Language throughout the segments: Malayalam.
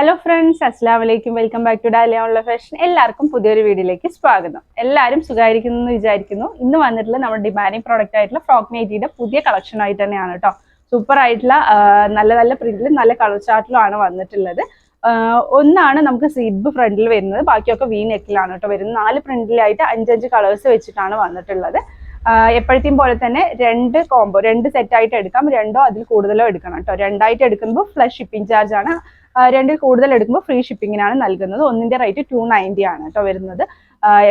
ഹലോ ഫ്രണ്ട്സ് അസ്സാം വലൈക്കും വെൽക്കം ബാക്ക് ടു ഡാലിയ ഉള്ള ഫാഷൻ എല്ലാവർക്കും പുതിയൊരു വീഡിയോയിലേക്ക് സ്വാഗതം. എല്ലാവരും സുഖമായിരിക്കുന്നു എന്ന് വിചാരിക്കുന്നു. ഇന്ന് വന്നിട്ടുള്ള നമ്മുടെ ഡിമാൻഡിങ് പ്രോഡക്റ്റ് ആയിട്ടുള്ള ഫ്രോക്ക് നൈറ്റിയുടെ പുതിയ കളക്ഷൻ ആയിട്ട് തന്നെയാണ് കേട്ടോ സൂപ്പർ ആയിട്ടുള്ള നല്ല നല്ല പ്രിന്റിലും നല്ല കളർ ചാർട്ടിലും ആണ് വന്നിട്ടുള്ളത്. ഒന്നാണ് നമുക്ക് സിബ് ഫ്രണ്ടിൽ വരുന്നത്. ബാക്കിയൊക്കെ വി നെക്കിലാണ് കേട്ടോ വരുന്നത്. നാല് പ്രിന്റിലായിട്ട് അഞ്ചഞ്ച് കളേഴ്സ് വെച്ചിട്ടാണ് വന്നിട്ടുള്ളത്. എപ്പോഴത്തെയും പോലെ തന്നെ രണ്ട് കോംബോ രണ്ട് സെറ്റായിട്ട് എടുക്കാം. രണ്ടോ അതിൽ കൂടുതലോ എടുക്കണം കേട്ടോ രണ്ടായിട്ട് എടുക്കുമ്പോൾ ഫ്ലഷ് ഷിപ്പിംഗ് ചാർജ് ആണ്. രണ്ടിൽ കൂടുതൽ എടുക്കുമ്പോൾ ഫ്രീ ഷിപ്പിങ്ങിനാണ് നൽകുന്നത്. ഒന്നിന്റെ റേറ്റ് ടു നയന്റി ആണ് കേട്ടോ വരുന്നത്.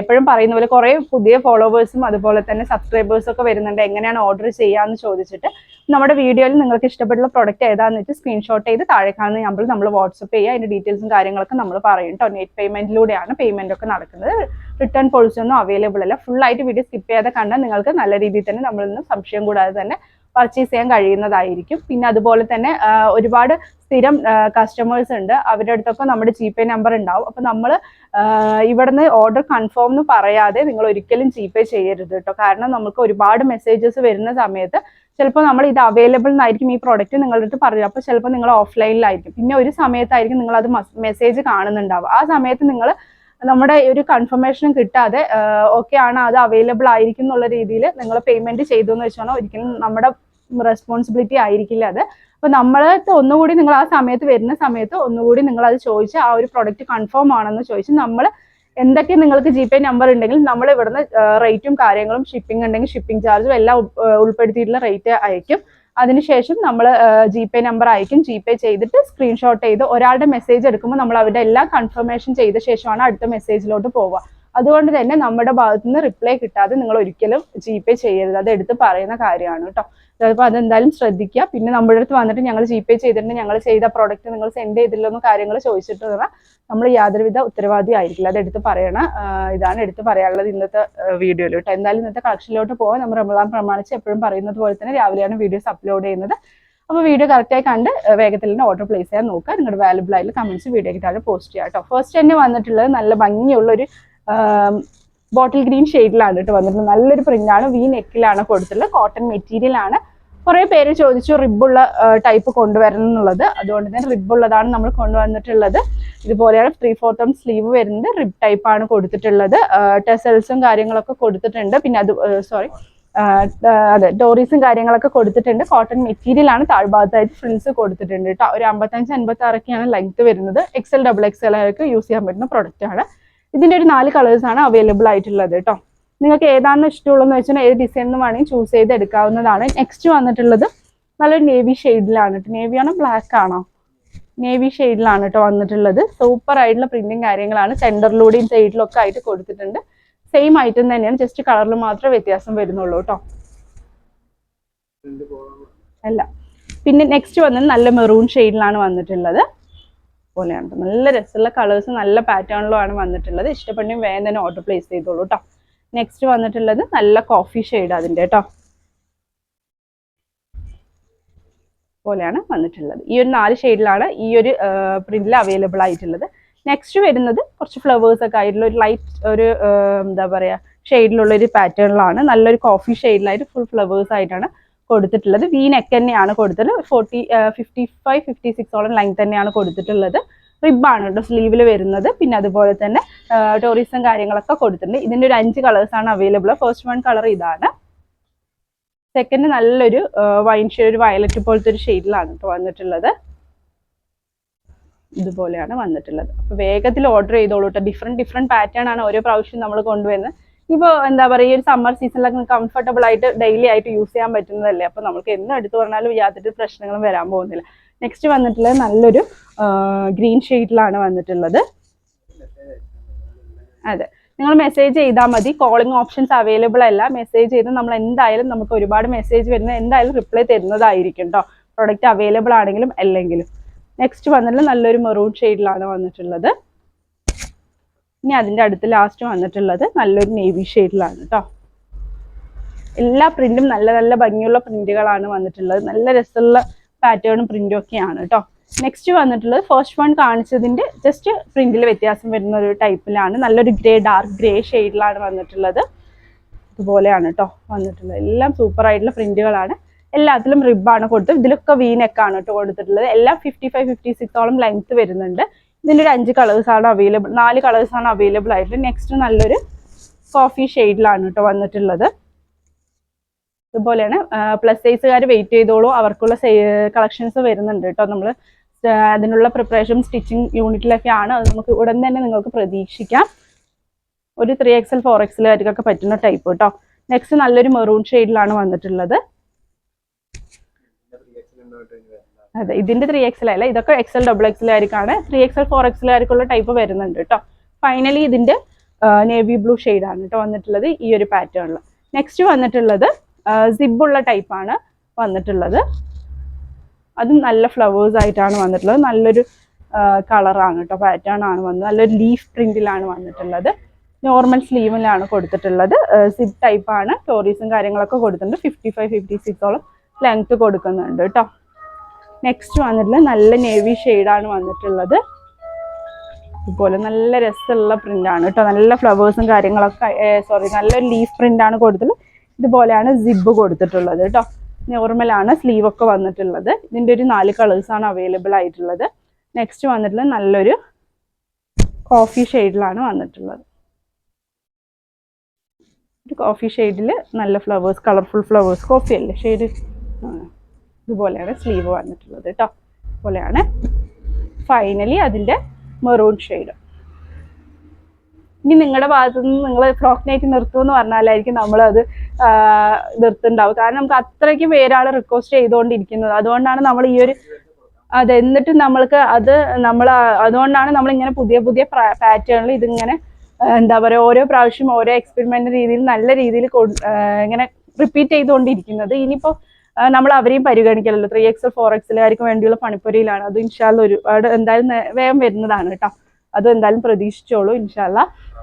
എപ്പോഴും പറയുന്ന പോലെ കുറേ പുതിയ ഫോളോവേഴ്സും അതുപോലെ തന്നെ സബ്സ്ക്രൈബേഴ്സും ഒക്കെ വരുന്നുണ്ട്. എങ്ങനെയാണ് ഓർഡർ ചെയ്യാന്ന് ചോദിച്ചിട്ട് നമ്മുടെ വീഡിയോയിൽ നിങ്ങൾക്ക് ഇഷ്ടപ്പെട്ടുള്ള പ്രൊഡക്റ്റ് ഏതാന്ന് വെച്ച് സ്ക്രീൻഷോട്ട് ചെയ്ത് താഴെ കാണുന്ന നമ്പറിൽ നമ്മൾ വാട്സപ്പ് ചെയ്യുക. അതിന്റെ ഡീറ്റെയിൽസും കാര്യങ്ങളൊക്കെ നമ്മൾ പറയും കേട്ടോ നെറ്റ് പേയ്മെന്റിലൂടെയാണ് പേയ്മെന്റ് ഒക്കെ നടക്കുന്നത്. റിട്ടേൺ പോളിസി ഒന്നും അവൈലബിൾ അല്ല. ഫുൾ ആയിട്ട് വീഡിയോ സ്കിപ്പ് ചെയ്യാതെ കണ്ടാൽ നിങ്ങൾക്ക് നല്ല രീതിയിൽ തന്നെ നമ്മളിൽ നിന്ന് സംശയം കൂടാതെ തന്നെ പർച്ചേസ് ചെയ്യാൻ കഴിയുന്നതായിരിക്കും. പിന്നെ അതുപോലെ തന്നെ ഒരുപാട് സ്ഥിരം കസ്റ്റമേഴ്സ് ഉണ്ട്. അവരുടെ അടുത്തൊക്കെ നമ്മുടെ ജി പേ നമ്പർ ഉണ്ടാവും. അപ്പൊ നമ്മൾ ഇവിടുന്ന് ഓർഡർ കൺഫേം എന്ന് പറയാതെ നിങ്ങൾ ഒരിക്കലും ജി പേ ചെയ്യരുത് കേട്ടോ. കാരണം നമുക്ക് ഒരുപാട് മെസ്സേജസ് വരുന്ന സമയത്ത് ചിലപ്പോൾ നമ്മൾ ഇത് അവൈലബിൾ എന്നായിരിക്കും ഈ പ്രോഡക്റ്റ് നിങ്ങളുടെ അടുത്ത് പറയുക. അപ്പോൾ ചിലപ്പോൾ നിങ്ങൾ ഓഫ്ലൈനിലായിരിക്കും പിന്നെ ഒരു സമയത്തായിരിക്കും നിങ്ങൾ അത് മെസ്സേജ് കാണുന്നുണ്ടാവുക. ആ സമയത്ത് നിങ്ങൾ നമ്മുടെ ഒരു കൺഫർമേഷൻ കിട്ടാതെ ഓക്കെ ആണ് അത് അവൈലബിൾ ആയിരിക്കും എന്നുള്ള രീതിയിൽ നിങ്ങൾ പേയ്മെന്റ് ചെയ്തു എന്ന് വെച്ചാൽ ഒരിക്കലും നമ്മുടെ റെസ്പോൺസിബിലിറ്റി ആയിരിക്കില്ല അത്. അപ്പൊ നമ്മളടുത്ത് ഒന്നുകൂടി നിങ്ങൾ ആ സമയത്ത് വരുന്ന സമയത്ത് ഒന്നുകൂടി നിങ്ങൾ അത് ചോദിച്ച് ആ ഒരു പ്രൊഡക്റ്റ് കൺഫേം ആണെന്ന് ചോദിച്ച് നമ്മൾ എന്തൊക്കെ നിങ്ങൾക്ക് ജി പേ നമ്പർ ഉണ്ടെങ്കിൽ നമ്മൾ ഇവിടുന്ന് റേറ്റും കാര്യങ്ങളും ഷിപ്പിംഗ് ഉണ്ടെങ്കിൽ ഷിപ്പിംഗ് ചാർജും എല്ലാം ഉൾ- ഉൾപ്പെടുത്തിയിട്ടുള്ള റേറ്റ് അയക്കും. അതിനുശേഷം നമ്മൾ ജി പേ നമ്പർ അയക്കും. ജി പേ ചെയ്തിട്ട് സ്ക്രീൻഷോട്ട് ചെയ്ത് ഒരാളുടെ മെസ്സേജ് എടുക്കുമ്പോൾ നമ്മൾ അവരുടെ എല്ലാ കൺഫർമേഷൻ ചെയ്ത ശേഷമാണ് അടുത്ത മെസ്സേജിലോട്ട് പോവുക. അതുകൊണ്ട് തന്നെ നമ്മുടെ ഭാഗത്തു നിന്ന് റിപ്ലൈ കിട്ടാതെ നിങ്ങൾ ഒരിക്കലും ജി പേ ചെയ്യരുത്. അത് എടുത്ത് പറയുന്ന കാര്യമാണ് കേട്ടോ ചിലപ്പോൾ അതെന്തായാലും ശ്രദ്ധിക്കുക പിന്നെ നമ്മുടെ അടുത്ത് വന്നിട്ട് ഞങ്ങൾ ജി പേ ചെയ്തിട്ടുണ്ട്. ഞങ്ങൾ ചെയ്ത പ്രോഡക്റ്റ് നിങ്ങൾ സെൻഡ് ചെയ്തില്ലെന്ന് കാര്യങ്ങൾ ചോദിച്ചിട്ട് പറഞ്ഞാൽ നമ്മൾ യാതൊരുവിധ ഉത്തരവാദി ആയിരിക്കില്ല. അത് എടുത്ത് പറയണം ഇതാണ് എടുത്ത് പറയാനുള്ളത് ഇന്നത്തെ വീഡിയോയിൽ കേട്ടോ എന്തായാലും ഇന്നത്തെ കളക്ഷനിലോട്ട് പോകാൻ നമ്മൾ റമദാൻ പ്രമാണിച്ച് എപ്പോഴും പറയുന്നത് പോലെ തന്നെ രാവിലെയാണ് വീഡിയോസ് അപ്ലോഡ് ചെയ്യുന്നത്. അപ്പോൾ വീഡിയോ കറക്റ്റായി കണ്ട് വേഗത്തിൽ തന്നെ ഓർഡർ പ്ലേസ് ചെയ്യാൻ നോക്കുക. നിങ്ങളുടെ വാലബിൾ ആയിട്ടുള്ള കമന്റ്സ് വീഡിയോയ്ക്ക് താഴെ പോസ്റ്റ് ചെയ്യാം കേട്ടോ ഫസ്റ്റ് തന്നെ വന്നിട്ടുള്ളത് നല്ല ഭംഗിയുള്ള ഒരു ബോട്ടിൽ ഗ്രീൻ ഷെയ്ഡിലാണ് കേട്ടോ വന്നിട്ടുള്ളത് നല്ലൊരു പ്രിന്റ് ആണ്. വി നെക്കിലാണ് കൊടുത്തിട്ടുള്ളത് കോട്ടൺ മെറ്റീരിയൽ ആണ്. കുറെ പേര് ചോദിച്ചു റിബുള്ള ടൈപ്പ് കൊണ്ടുവരണം എന്നുള്ളത്. അതുകൊണ്ട് തന്നെ റിബുള്ളതാണ് നമ്മൾ കൊണ്ടുവന്നിട്ടുള്ളത്. ഇതുപോലെയാണ് ത്രീ ഫോർത്ത് സ്ലീവ് വരുന്നത്. റിബ് ടൈപ്പ് ആണ് കൊടുത്തിട്ടുള്ളത്. ടെസൽസും കാര്യങ്ങളൊക്കെ കൊടുത്തിട്ടുണ്ട്. പിന്നെ അത് സോറി അതെ ഡോറീസും കാര്യങ്ങളൊക്കെ കൊടുത്തിട്ടുണ്ട്. കോട്ടൺ മെറ്റീരിയൽ ആണ് താഴ്ഭാഗത്തായിട്ട് ഫ്രിൽസ് കൊടുത്തിട്ടുണ്ട് കേട്ടോ ഒരു അമ്പത്തഞ്ച് അൻപത്തി ആറൊക്കെയാണ് ലെങ്ത് വരുന്നത് എക്സൽ ഡബിൾ എക്സൽ ആർക്ക് യൂസ് ചെയ്യാൻ പറ്റുന്ന പ്രൊഡക്റ്റ് ആണ്. ഇതിന്റെ ഒരു നാല് കളേഴ്സ് ആണ് അവൈലബിൾ ആയിട്ടുള്ളത് കേട്ടോ നിങ്ങൾക്ക് ഏതാണ് ഇഷ്ടമുള്ളതെന്ന് വെച്ചാൽ ഏത് ഡിസൈൻ എന്ന് വേണമെങ്കിൽ ചൂസ് ചെയ്ത് എടുക്കാവുന്നതാണ്. നെക്സ്റ്റ് വന്നിട്ടുള്ളത് നല്ലൊരു നേവി ഷെയ്ഡിലാണ് കേട്ടോ നേവി ആണോ ബ്ലാക്ക് ആണോ? നേവി ഷെയ്ഡിലാണ് കേട്ടോ വന്നിട്ടുള്ളത്. സൂപ്പർ ആയിട്ടുള്ള പ്രിന്റും കാര്യങ്ങളാണ്. സെന്ററിലൂടെയും സൈഡിലും ഒക്കെ ആയിട്ട് കൊടുത്തിട്ടുണ്ട്. സെയിം ഐറ്റം തന്നെയാണ്. ജസ്റ്റ് കളറിൽ മാത്രമേ വ്യത്യാസം വരുന്നുള്ളൂ കേട്ടോ അല്ല. പിന്നെ നെക്സ്റ്റ് വന്നത് നല്ല മെറൂൺ ഷെയ്ഡിലാണ് വന്നിട്ടുള്ളത്. പോലെയാണ്. നല്ല രസമുള്ള കളേഴ്സ് നല്ല പാറ്റേണിലുമാണ് വന്നിട്ടുള്ളത്. ഇഷ്ടപ്പെട്ടെങ്കിൽ വേഗം തന്നെ ഓർഡർ പ്ലേസ് ചെയ്തോളൂ കേട്ടോ നെക്സ്റ്റ് വന്നിട്ടുള്ളത് നല്ല കോഫി ഷെയ്ഡ് അതിന്റെ കേട്ടോ പോലെയാണ് വന്നിട്ടുള്ളത്. ഈ ഒരു നാല് ഷെയ്ഡിലാണ് ഈ ഒരു പ്രിന്റിൽ അവൈലബിൾ ആയിട്ടുള്ളത്. നെക്സ്റ്റ് വരുന്നത് കുറച്ച് ഫ്ലവേഴ്സ് ഒക്കെ ആയിട്ടുള്ള ഒരു ലൈറ്റ് ഒരു എന്താ പറയാ ഷെയ്ഡിലുള്ള ഒരു പാറ്റേണിലാണ് നല്ലൊരു കോഫി ഷെയ്ഡിലായിട്ട് ഫുൾ ഫ്ലവേഴ്സ് ആയിട്ടാണ് കൊടുത്തിട്ടുള്ളത്. വി നെക്ക് തന്നെയാണ് കൊടുത്തത്. ഫോർട്ടി ഫിഫ്റ്റി ഫൈവ് ഫിഫ്റ്റി സിക്സോളം ലെങ്ത് തന്നെയാണ് കൊടുത്തിട്ടുള്ളത്. റിബാണ് കേട്ടോ സ്ലീവിൽ വരുന്നത്. പിന്നെ അതുപോലെ തന്നെ ടോറിസം കാര്യങ്ങളൊക്കെ കൊടുത്തിട്ടുണ്ട്. ഇതിന്റെ ഒരു അഞ്ച് കളേഴ്സ് ആണ് അവൈലബിൾ ഫസ്റ്റ് വൺ കളർ ഇതാണ്. സെക്കൻഡ് നല്ലൊരു വൈൻ ഷെയ്ഡ് ഒരു വയലറ്റ് പോലത്തെ ഒരു ഷെയ്ഡിലാണ് കേട്ടോ വന്നിട്ടുള്ളത്. ഇതുപോലെയാണ് വന്നിട്ടുള്ളത്. അപ്പോൾ വേഗത്തിൽ ഓർഡർ ചെയ്തോളൂ കേട്ടോ ഡിഫറെന്റ് ഡിഫറെന്റ് പാറ്റേൺ ആണ് ഓരോ പ്രാവശ്യം നമ്മൾ കൊണ്ടുവരുന്നത്. ഇപ്പോൾ എന്താ പറയുക ഈ ഒരു സമ്മർ സീസണിലൊക്കെ കംഫർട്ടബിൾ ആയിട്ട് ഡെയിലി ആയിട്ട് യൂസ് ചെയ്യാൻ പറ്റുന്നതല്ലേ? അപ്പൊ നമുക്ക് എന്ന് എടുത്തു പറഞ്ഞാലും യാതൊരു പ്രശ്നങ്ങളും വരാൻ പോകുന്നില്ല. നെക്സ്റ്റ് വന്നിട്ടുള്ളത് നല്ലൊരു ഗ്രീൻ ഷെയ്ഡിലാണ് വന്നിട്ടുള്ളത്. അതെ. നിങ്ങൾ മെസ്സേജ് ചെയ്താൽ മതി. കോളിംഗ് ഓപ്ഷൻസ് അവൈലബിൾ അല്ല. മെസ്സേജ് ചെയ്ത് നമ്മൾ എന്തായാലും നമുക്ക് ഒരുപാട് മെസ്സേജ് വരുന്നത് എന്തായാലും റിപ്ലൈ തരുന്നതായിരിക്കും കേട്ടോ പ്രൊഡക്റ്റ് അവൈലബിൾ ആണെങ്കിലും അല്ലെങ്കിലും. നെക്സ്റ്റ് വന്നിട്ട് നല്ലൊരു മെറൂൺ ഷെയ്ഡിലാണ് വന്നിട്ടുള്ളത്. ഇനി അതിന്റെ അടുത്ത് ലാസ്റ്റ് വന്നിട്ടുള്ളത് നല്ലൊരു നേവി ഷെയ്ഡിലാണ് കേട്ടോ എല്ലാ പ്രിന്റും നല്ല നല്ല ഭംഗിയുള്ള പ്രിന്റുകളാണ് വന്നിട്ടുള്ളത്. നല്ല രസമുള്ള പാറ്റേണും പ്രിന്റും ഒക്കെയാണ് കേട്ടോ നെക്സ്റ്റ് വന്നിട്ടുള്ളത് ഫസ്റ്റ് വൺ കാണിച്ചതിന്റെ ജസ്റ്റ് പ്രിന്റിൽ വ്യത്യാസം വരുന്ന ഒരു ടൈപ്പിലാണ് നല്ലൊരു ഗ്രേ ഡാർക്ക് ഗ്രേ ഷെയ്ഡിലാണ് വന്നിട്ടുള്ളത്. ഇതുപോലെയാണ് കേട്ടോ വന്നിട്ടുള്ളത്. എല്ലാം സൂപ്പർ ആയിട്ടുള്ള പ്രിന്റുകളാണ് എല്ലാത്തിലും റിബാണ് കൊടുത്തത്. ഇതിലൊക്കെ വി ആണ് കേട്ടോ കൊടുത്തിട്ടുള്ളത്. എല്ലാം ഫിഫ്റ്റി ഫൈവ് ഫിഫ്റ്റി സിക്സോളം ലെങ്ത് വരുന്നുണ്ട്. ഇതിന്റെ ഒരു അഞ്ച് കളേഴ്സ് ആണ് അവൈലബിൾ നാല് കളേഴ്സ് ആണ് അവൈലബിൾ ആയിട്ട്. നെക്സ്റ്റ് നല്ലൊരു കോഫി ഷെയ്ഡിലാണ് കേട്ടോ വന്നിട്ടുള്ളത്. ഇതുപോലെയാണ്. പ്ലസ് സൈസുകാർ വെയിറ്റ് ചെയ്തോളൂ. അവർക്കുള്ള കളക്ഷൻസ് വരുന്നുണ്ട് കേട്ടോ നമ്മൾ അതിനുള്ള പ്രിപ്പറേഷൻ സ്റ്റിച്ചിങ് യൂണിറ്റിലൊക്കെ ആണ്. അത് നമുക്ക് ഉടൻ തന്നെ നിങ്ങൾക്ക് പ്രതീക്ഷിക്കാം. ഒരു ത്രീ എക്സൽ ഫോർ എക്സലുകാർക്കൊക്കെ പറ്റുന്ന ടൈപ്പ് കേട്ടോ നെക്സ്റ്റ് നല്ലൊരു മെറൂൺ ഷെയ്ഡിലാണ് വന്നിട്ടുള്ളത്. അതെ ഇതിന്റെ ത്രീ എക്സൽ അല്ല ഇതൊക്കെ എക്സൽ ഡബിൾ എക്സലുകാർക്കാണ് ത്രീ എക്സൽ ഫോർ എക്സലുകാർക്കുള്ള ടൈപ്പ് വരുന്നുണ്ട് കേട്ടോ ഫൈനലി ഇതിന്റെ നേവി ബ്ലൂ ആണ് കേട്ടോ വന്നിട്ടുള്ളത് ഈ ഒരു പാറ്റേണിൽ നെക്സ്റ്റ് വന്നിട്ടുള്ളത് സിബുള്ള ടൈപ്പാണ് വന്നിട്ടുള്ളത്. അതും നല്ല ഫ്ലവേഴ്സ് ആയിട്ടാണ് വന്നിട്ടുള്ളത്. നല്ലൊരു കളറാണ് കേട്ടോ പാറ്റേൺ ആണ് വന്നത്. നല്ലൊരു ലീഫ് പ്രിന്റിലാണ് വന്നിട്ടുള്ളത്. നോർമൽ സ്ലീവിലാണ് കൊടുത്തിട്ടുള്ളത്. സിബ് ടൈപ്പാണ് സ്റ്റോറീസും കാര്യങ്ങളൊക്കെ കൊടുത്തിട്ടുണ്ട്. ഫിഫ്റ്റി ഫൈവ് ഫിഫ്റ്റി സിക്സോളം ലെങ്ത് കൊടുക്കുന്നുണ്ട് കേട്ടോ നെക്സ്റ്റ് വന്നിട്ടുള്ള നല്ല നേവി ഷെയ്ഡാണ് വന്നിട്ടുള്ളത്. ഇതുപോലെ നല്ല രസമുള്ള പ്രിന്റാണ് കേട്ടോ. നല്ല ഫ്ലവേഴ്സും കാര്യങ്ങളൊക്കെ സോറി നല്ലൊരു ലീഫ് പ്രിന്റ് ആണ് കൊടുത്തിട്ടുള്ളത്. ഇതുപോലെയാണ് സിബ് കൊടുത്തിട്ടുള്ളത് കേട്ടോ. നോർമലാണ് സ്ലീവ് ഒക്കെ വന്നിട്ടുള്ളത്. ഇതിന്റെ ഒരു നാല് കളേഴ്സാണ് അവൈലബിൾ ആയിട്ടുള്ളത്. നെക്സ്റ്റ് വന്നിട്ടുള്ളത് നല്ലൊരു കോഫി ഷെയ്ഡിലാണ് വന്നിട്ടുള്ളത്. കോഫി ഷെയ്ഡിൽ നല്ല ഫ്ലവേഴ്സ് കളർഫുൾ ഫ്ലവേഴ്സ് കോഫി അല്ലേ? ഷെയ്ഡ് ഇതുപോലെയാണ് സ്ലീവ് വന്നിട്ടുള്ളത് കേട്ടോ പോലെയാണ് ഫൈനലി അതിന്റെ മെറൂൺ ഷെയ്ഡ് ഇനി നിങ്ങളുടെ ഭാഗത്തു നിന്ന് നിങ്ങൾ ഫ്രോക്ക് നൈറ്റ് നിർത്തുമെന്ന് പറഞ്ഞാലായിരിക്കും നമ്മളത് നിർത്തുണ്ടാവും കാരണം നമുക്ക് അത്രയ്ക്ക് പേരാൾ റിക്വസ്റ്റ് ചെയ്തുകൊണ്ടിരിക്കുന്നത്. അതുകൊണ്ടാണ് നമ്മൾ ഈ ഒരു അത് എന്നിട്ട് നമ്മൾക്ക് അത് നമ്മൾ അതുകൊണ്ടാണ് നമ്മൾ ഇങ്ങനെ പുതിയ പുതിയ പാറ്റേണിൽ ഇതിങ്ങനെ എന്താ പറയുക ഓരോ പ്രാവശ്യം ഓരോ എക്സ്പെരിമെന്റ് രീതിയിൽ നല്ല രീതിയിൽ ഇങ്ങനെ റിപ്പീറ്റ് ചെയ്തുകൊണ്ടിരിക്കുന്നത്. ഇനിയിപ്പോൾ നമ്മൾ അവരെയും പരിഗണിക്കലല്ലോ. ത്രീ എക്സ് ഫോർ എക്സിലുകാർക്ക് വേണ്ടിയുള്ള പണിപ്പുരയിലാണ്. അത് ഇൻഷാല്ല ഒരുപാട് എന്തായാലും വേഗം വരുന്നതാണ് കേട്ടോ. അത് എന്തായാലും പ്രതീക്ഷിച്ചോളൂ ഇൻഷാല്ല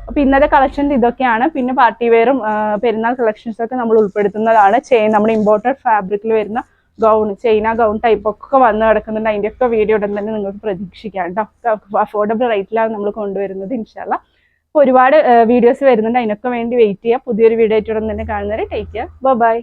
അപ്പൊ ഇന്നത്തെ കളക്ഷൻ ഇതൊക്കെയാണ്. പിന്നെ പാർട്ടി വെയറും പെരുന്നാൾ കളക്ഷൻസ് ഒക്കെ നമ്മൾ ഉൾപ്പെടുത്തുന്നതാണ്. ചെയിൻ നമ്മുടെ ഇമ്പോർട്ടഡ് ഫാബ്രിക്കിൽ വരുന്ന ഗൗൺ ചൈന ഗൗൺ ടൈപ്പ് ഒക്കെ വന്ന് കിടക്കുന്നുണ്ട്. അതിന്റെ ഒക്കെ വീഡിയോ ഉടൻ തന്നെ നിങ്ങൾക്ക് പ്രതീക്ഷിക്കാം കേട്ടോ. അഫോർഡബിൾ റേറ്റിലാണ് നമ്മൾ കൊണ്ടുവരുന്നത് ഇൻഷാല്ല അപ്പോൾ ഒരുപാട് വീഡിയോസ് വരുന്നുണ്ട്. അതിനൊക്കെ വേണ്ടി വെയിറ്റ് ചെയ്യുക പുതിയൊരു വീഡിയോ ആയിട്ട് ഉടൻ തന്നെ കാണുന്നവരെ ടേക്ക് കെയർ ബൈ